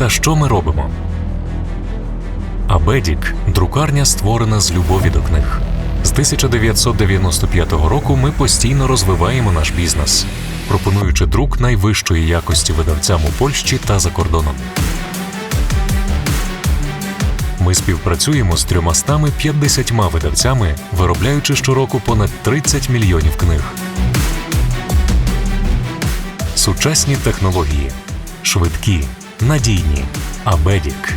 та що ми робимо? Абедік друкарня створена з любові до книг. З 1995 року ми постійно розвиваємо наш бізнес, пропонуючи друк найвищої якості видавцям у Польщі та за кордоном. Ми співпрацюємо з 350 видавцями, виробляючи щороку понад 30 мільйонів книг. Сучасні технології, швидкі, надійні, Абедік.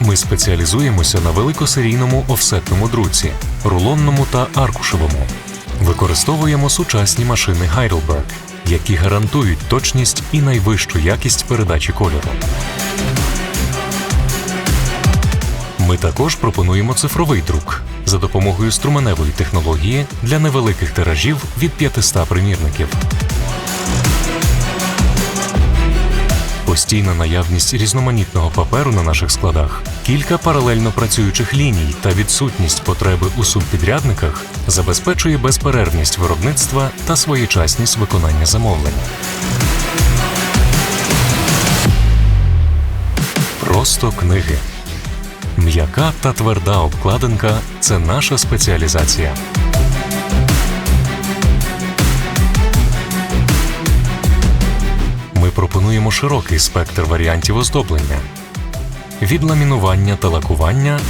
Ми спеціалізуємося на великосерійному офсетному друці, рулонному та аркушевому. Використовуємо сучасні машини Heidelberg, які гарантують точність і найвищу якість передачі кольору. Ми також пропонуємо цифровий друк за допомогою струменевої технології для невеликих тиражів від 500 примірників. Постійна наявність різноманітного паперу на наших складах, кілька паралельно працюючих ліній та відсутність потреби у субпідрядниках забезпечує безперервність виробництва та своєчасність виконання замовлень. Просто книги. М'яка та тверда обкладинка це наша спеціалізація. Пропонуємо широкий спектр варіантів оздоблення від ламінування та лакування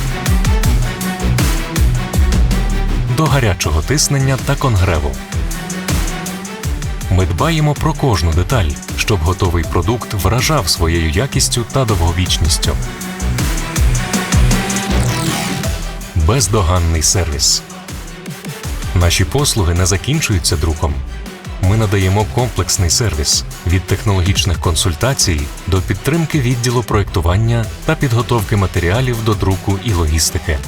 до гарячого тиснення та конгреву. Ми дбаємо про кожну деталь, щоб готовий продукт вражав своєю якістю та довговічністю. Бездоганний сервіс. Наші послуги не закінчуються друком. Ми надаємо комплексний сервіс від технологічних консультацій до підтримки відділу проєктування та підготовки матеріалів до друку і логістики.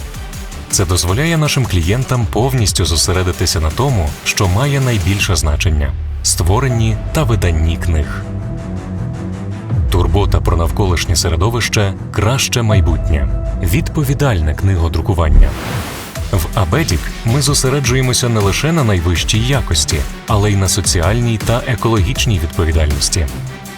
Це дозволяє нашим клієнтам повністю зосередитися на тому, що має найбільше значення створенні та виданні книг. Турбота про навколишнє середовище краще майбутнє. Відповідальне книгодрукування. В Абедік ми зосереджуємося не лише на найвищій якості, але й на соціальній та екологічній відповідальності.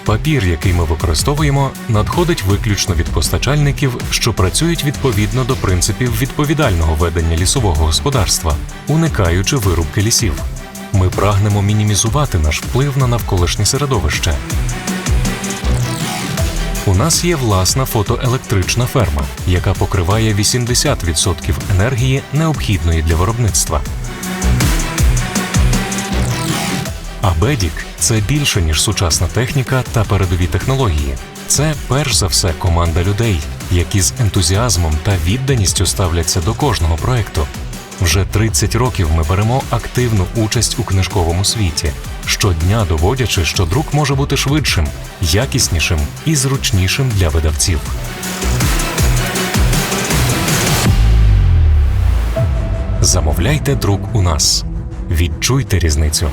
Папір, який ми використовуємо, надходить виключно від постачальників, що працюють відповідно до принципів відповідального ведення лісового господарства, уникаючи вирубки лісів. Ми прагнемо мінімізувати наш вплив на навколишнє середовище. Нас є власна фотоелектрична ферма, яка покриває 80% енергії, необхідної для виробництва. Абедік це більше ніж сучасна техніка та передові технології. Це перш за все команда людей, які з ентузіазмом та відданістю ставляться до кожного проекту. Вже 30 років ми беремо активну участь у книжковому світі, щодня доводячи, що друк може бути швидшим, якіснішим і зручнішим для видавців. Замовляйте друк у нас. Відчуйте різницю.